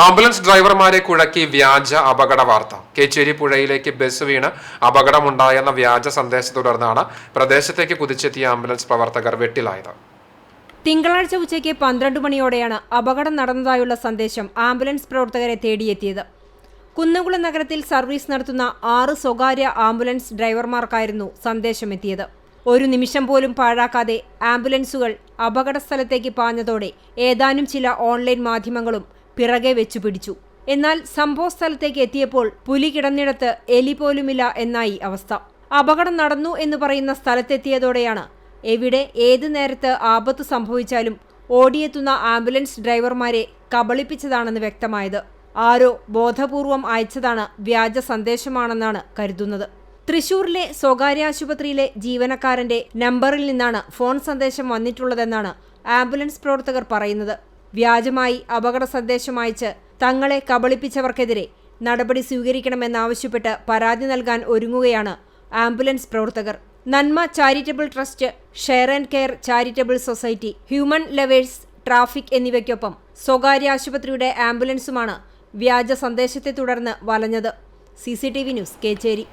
Ambulance ഡ്രൈവർമാരെ കുഴക്കി വ്യാജ അപകട വാർത്ത. കേച്ചേരി പുഴയിലേക്ക് ബസ് വീണ് അപകടമുണ്ടായെന്ന വ്യാജ സന്ദേശത്തെ തുടർന്നാണ് പ്രദേശത്തേക്ക് കുതിച്ചെത്തിയ ആംബുലൻസ് പ്രവർത്തകർ വെട്ടിലായത്. തിങ്കളാഴ്ച ഉച്ചയ്ക്ക് പന്ത്രണ്ട് മണിയോടെയാണ് അപകടം നടന്നതായുള്ള സന്ദേശം ആംബുലൻസ് പ്രവർത്തകരെ തേടിയെത്തിയത്. കുന്നംകുളം നഗരത്തിൽ സർവീസ് നടത്തുന്ന ആറ് സ്വകാര്യ ആംബുലൻസ് ഡ്രൈവർമാർക്കായിരുന്നു സന്ദേശമെത്തിയത്. ഒരു നിമിഷം പോലും പാഴാക്കാതെ ആംബുലൻസുകൾ അപകട സ്ഥലത്തേക്ക് പാഞ്ഞതോടെ ഏതാനും ചില ഓൺലൈൻ മാധ്യമങ്ങളും പിറകെ വെച്ചു പിടിച്ചു. എന്നാൽ സംഭവ സ്ഥലത്തേക്ക് എത്തിയപ്പോൾ പുലി കിടന്നിടത്ത് എലി പോലുമില്ല എന്നായി അവസ്ഥ. അപകടം നടന്നു എന്ന് പറയുന്ന സ്ഥലത്തെത്തിയതോടെയാണ് എവിടെ ഏത് നേരത്ത് ആപത്ത് സംഭവിച്ചാലും ഓടിയെത്തുന്ന ആംബുലൻസ് ഡ്രൈവർമാരെ കബളിപ്പിച്ചതാണെന്ന് വ്യക്തമായത്. ആരോ ബോധപൂർവം അയച്ചതാണ് വ്യാജ സന്ദേശമാണെന്നാണ് കരുതുന്നത്. തൃശൂരിലെ സ്വകാര്യ ആശുപത്രിയിലെ ജീവനക്കാരന്റെ നമ്പറിൽ നിന്നാണ് ഫോൺ സന്ദേശം വന്നിട്ടുള്ളതെന്നാണ് ആംബുലൻസ് പ്രവർത്തകർ പറയുന്നത്. വ്യാജമായി അപകട സന്ദേശം അയച്ച് തങ്ങളെ കബളിപ്പിച്ചവർക്കെതിരെ നടപടി സ്വീകരിക്കണമെന്നാവശ്യപ്പെട്ട് പരാതി നൽകാൻ ഒരുങ്ങുകയാണ് ആംബുലൻസ് പ്രവർത്തകർ. Nanma charitable trust share and care charitable society human lovers traffic എന്നിവയ്ക്കൊപ്പം സ്വകാര്യ ആശുപത്രിയുടെ ആംബുലൻസുമാണ് വ്യാജ സന്ദേശത്തെ തുടർന്ന് വലഞ്ഞത്. C news Kecheri.